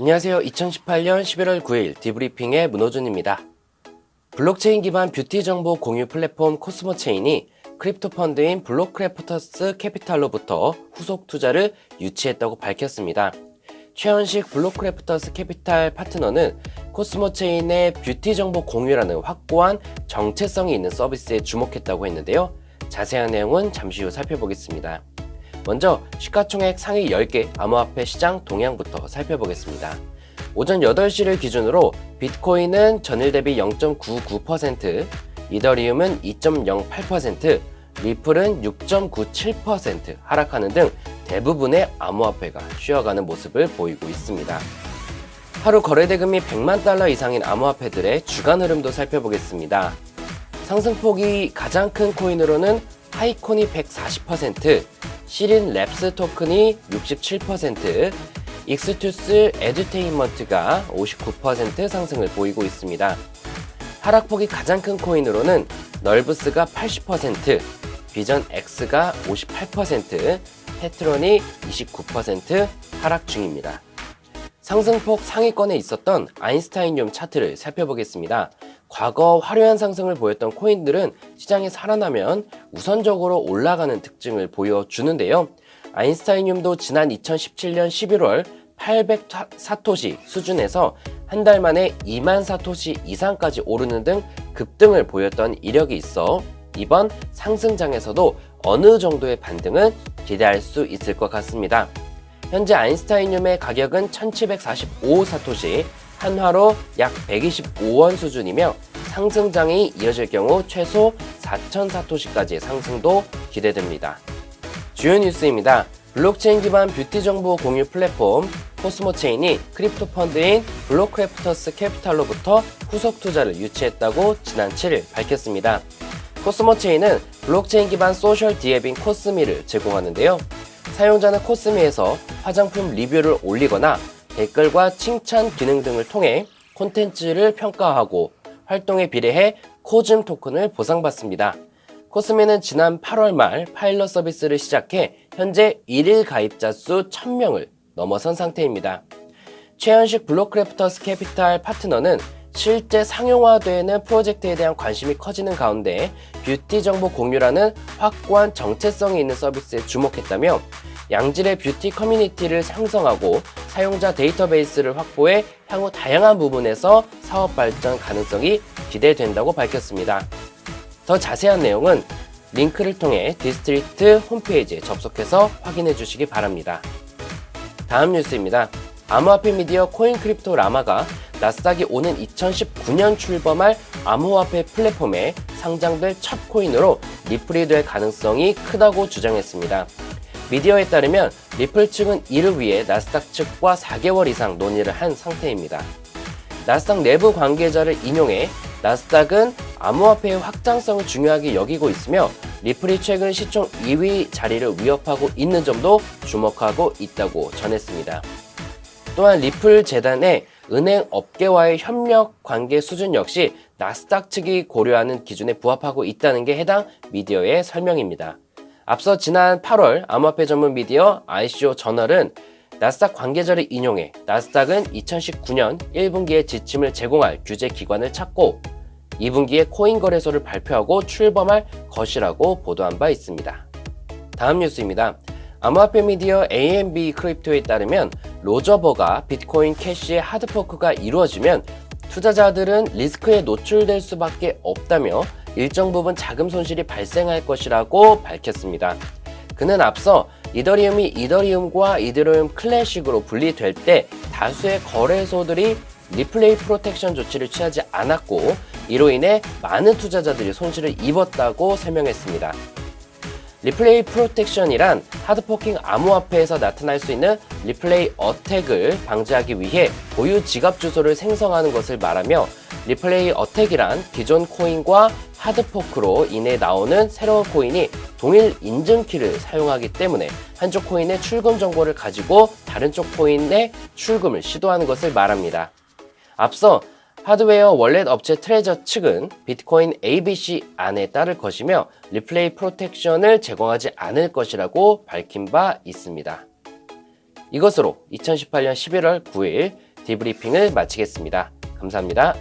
안녕하세요. 2018년 11월 9일 디브리핑의 문호준입니다. 블록체인 기반 뷰티 정보 공유 플랫폼 코스모 체인이 크립토 펀드인 블록크래프터스 캐피탈로부터 후속 투자를 유치했다고 밝혔습니다. 최현식 블록크래프터스 캐피탈 파트너는 코스모 체인의 뷰티 정보 공유라는 확고한 정체성이 있는 서비스에 주목했다고 했는데요. 자세한 내용은 잠시 후 살펴보겠습니다. 먼저 시가총액 상위 10개 암호화폐 시장 동향부터 살펴보겠습니다. 오전 8시를 기준으로 비트코인은 전일 대비 0.99%, 이더리움은 2.08%, 리플은 6.97% 하락하는 등 대부분의 암호화폐가 쉬어가는 모습을 보이고 있습니다. 하루 거래대금이 100만 달러 이상인 암호화폐들의 주간 흐름도 살펴보겠습니다. 상승폭이 가장 큰 코인으로는 하이콘이 140%, 시린 랩스 토큰이 67%, 익스투스 에듀테인먼트가 59% 상승을 보이고 있습니다. 하락폭이 가장 큰 코인으로는 널브스가 80%, 비전 X가 58%, 테트론이 29% 하락 중입니다. 상승폭 상위권에 있었던 아인스타인륨 차트를 살펴보겠습니다. 과거 화려한 상승을 보였던 코인들은 시장에 살아나면 우선적으로 올라가는 특징을 보여주는데요. 아인스타인륨도 지난 2017년 11월 800 사토시 수준에서 한 달 만에 2만 사토시 이상까지 오르는 등 급등을 보였던 이력이 있어 이번 상승장에서도 어느 정도의 반등은 기대할 수 있을 것 같습니다. 현재 아인스타인륨의 가격은 1745 사토시, 한화로 약 125원 수준이며 상승장이 이어질 경우 최소 4천 사토시까지의 상승도 기대됩니다. 주요 뉴스입니다. 블록체인 기반 뷰티 정보 공유 플랫폼 코스모체인이 크립토 펀드인 블록크래프터스 캐피탈로부터 후속 투자를 유치했다고 지난 7일 밝혔습니다. 코스모체인은 블록체인 기반 소셜 디앱인 코스미를 제공하는데요. 사용자는 코스미에서 화장품 리뷰를 올리거나 댓글과 칭찬 기능 등을 통해 콘텐츠를 평가하고 활동에 비례해 코즘 토큰을 보상받습니다. 코스미는 지난 8월 말 파일럿 서비스를 시작해 현재 1일 가입자 수 1000명을 넘어선 상태입니다. 최현식 블록크래프터스 캐피탈 파트너는 실제 상용화되는 프로젝트에 대한 관심이 커지는 가운데 뷰티 정보 공유라는 확고한 정체성이 있는 서비스에 주목했다며 양질의 뷰티 커뮤니티를 형성하고 사용자 데이터베이스를 확보해 향후 다양한 부분에서 사업 발전 가능성이 기대된다고 밝혔습니다. 더 자세한 내용은 링크를 통해 디스트리트 홈페이지에 접속해서 확인해 주시기 바랍니다. 다음 뉴스입니다. 암호화폐 미디어 코인 크립토 라마가 나스닥이 오는 2019년 출범할 암호화폐 플랫폼에 상장될 첫 코인으로 리플이 될 가능성이 크다고 주장했습니다. 미디어에 따르면 리플 측은 이를 위해 나스닥 측과 4개월 이상 논의를 한 상태입니다. 나스닥 내부 관계자를 인용해 나스닥은 암호화폐의 확장성을 중요하게 여기고 있으며 리플이 최근 시총 2위 자리를 위협하고 있는 점도 주목하고 있다고 전했습니다. 또한 리플 재단의 은행 업계와의 협력 관계 수준 역시 나스닥 측이 고려하는 기준에 부합하고 있다는 게 해당 미디어의 설명입니다. 앞서 지난 8월 암호화폐 전문 미디어 ICO 저널은 나스닥 관계자를 인용해 나스닥은 2019년 1분기에 지침을 제공할 규제 기관을 찾고 2분기에 코인 거래소를 발표하고 출범할 것이라고 보도한 바 있습니다. 다음 뉴스입니다. 암호화폐 미디어 AMB 크립토에 따르면 로저버가 비트코인 캐시의 하드포크가 이루어지면 투자자들은 리스크에 노출될 수밖에 없다며 일정 부분 자금 손실이 발생할 것이라고 밝혔습니다. 그는 앞서 이더리움이 이더리움과 이더리움 클래식으로 분리될 때 다수의 거래소들이 리플레이 프로텍션 조치를 취하지 않았고 이로 인해 많은 투자자들이 손실을 입었다고 설명했습니다. 리플레이 프로텍션이란 하드포킹 암호화폐에서 나타날 수 있는 리플레이 어택을 방지하기 위해 고유 지갑 주소를 생성하는 것을 말하며 리플레이 어택이란 기존 코인과 하드포크로 인해 나오는 새로운 코인이 동일 인증키를 사용하기 때문에 한쪽 코인의 출금 정보를 가지고 다른 쪽 코인의 출금을 시도하는 것을 말합니다. 앞서 하드웨어 월렛 업체 트레저 측은 비트코인 ABC 안에 따를 것이며 리플레이 프로텍션을 제공하지 않을 것이라고 밝힌 바 있습니다. 이것으로 2018년 11월 9일 디브리핑을 마치겠습니다. 감사합니다.